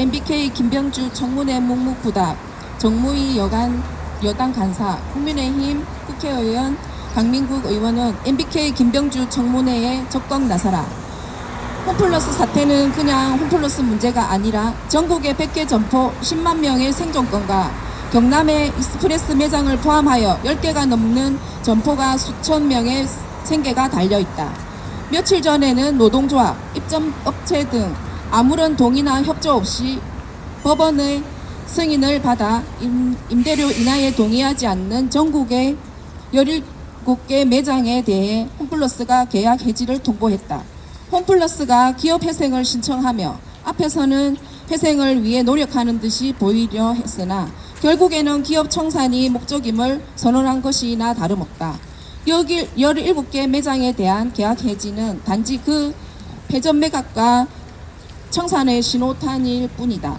MBK 김병주 청문회 묵묵부답 정무위 여간 여당 간사 국민의힘 국회의원 강민국 의원은 MBK 김병주 청문회에 적극 나서라. 홈플러스 사태는 그냥 홈플러스 문제가 아니라 전국의 100개 점포 10만 명의 생존권과 경남의 익스프레스 매장을 포함하여 10개가 넘는 점포가 수천 명의 생계가 달려있다. 며칠 전에는 노동조합, 입점업체 등 아무런 동의나 협조 없이 법원의 승인을 받아 임, 임대료 인하에 동의하지 않는 전국의 17개 매장에 대해 홈플러스가 계약 해지를 통보했다. 홈플러스가 기업 회생을 신청하며 앞에서는 회생을 위해 노력하는 듯이 보이려 했으나 결국에는 기업 청산이 목적임을 선언한 것이나 다름없다. 여기 17개 매장에 대한 계약 해지는 단지 그 회전 매각과 청산의 신호탄일 뿐이다.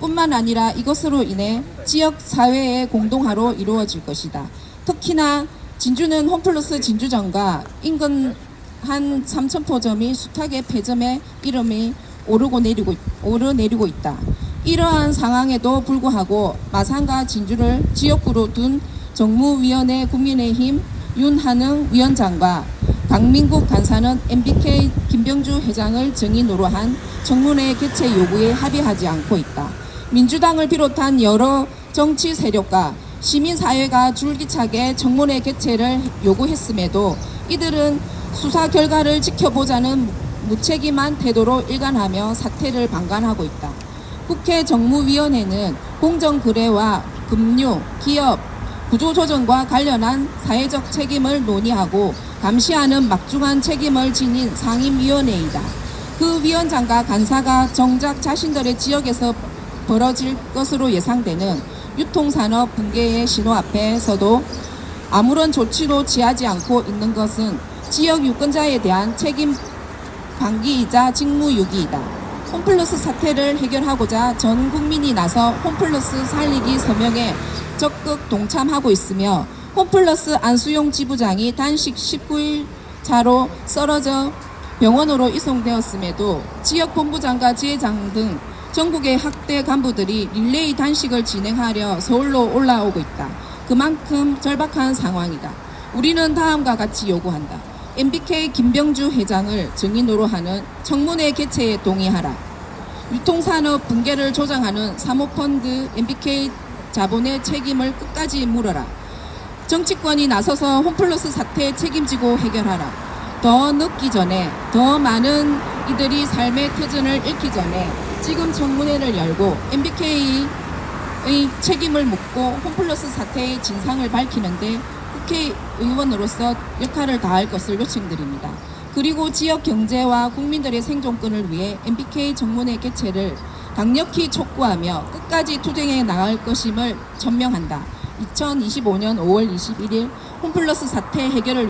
뿐만 아니라 이것으로 인해 지역 사회의 공동화로 이루어질 것이다. 특히나 진주는 홈플러스 진주점과 인근 한 3천포점이 숱하게 폐점의 이름이 오르고 내리고 오르내리고 있다. 이러한 상황에도 불구하고 마산과 진주를 지역구로 둔 정무위원회 국민의힘 윤한흥 위원장과 강민국 간사는 MBK 김병주 회장을 증인으로 한 청문회 개최 요구에 합의하지 않고 있다. 민주당을 비롯한 여러 정치 세력과 시민사회가 줄기차게 청문회 개최를 요구했음에도 이들은 수사 결과를 지켜보자는 무책임한 태도로 일관하며 사태를 방관하고 있다. 국회 정무위원회는 공정거래와 금융, 기업, 구조조정과 관련한 사회적 책임을 논의하고 감시하는 막중한 책임을 지닌 상임위원회이다. 그 위원장과 간사가 정작 자신들의 지역에서 벌어질 것으로 예상되는 유통산업 붕괴의 신호 앞에서도 아무런 조치도 취하지 않고 있는 것은 지역 유권자에 대한 책임 방기이자 직무유기이다. 홈플러스 사태를 해결하고자 전 국민이 나서 홈플러스 살리기 서명에 적극 동참하고 있으며 홈플러스 안수용 지부장이 단식 19일 차로 쓰러져 병원으로 이송되었음에도 지역 본부장과 지회장 등 전국의 학대 간부들이 릴레이 단식을 진행하려 서울로 올라오고 있다. 그만큼 절박한 상황이다. 우리는 다음과 같이 요구한다. MBK 김병주 회장을 증인으로 하는 청문회 개최에 동의하라. 유통산업 붕괴를 조장하는 사모펀드 MBK 자본의 책임을 끝까지 물어라. 정치권이 나서서 홈플러스 사태 책임지고 해결하라. 더 늦기 전에 더 많은 이들이 삶의 터전을 잃기 전에 지금 청문회를 열고 MBK의 책임을 묻고 홈플러스 사태의 진상을 밝히는데 국회의원으로서 역할을 다할 것을 요청드립니다. 그리고 지역 경제와 국민들의 생존권을 위해 MBK 정문회 개최를 강력히 촉구하며 끝까지 투쟁해 나갈 것임을 천명한다. 2025년 5월 21일 홈플러스 사태 해결을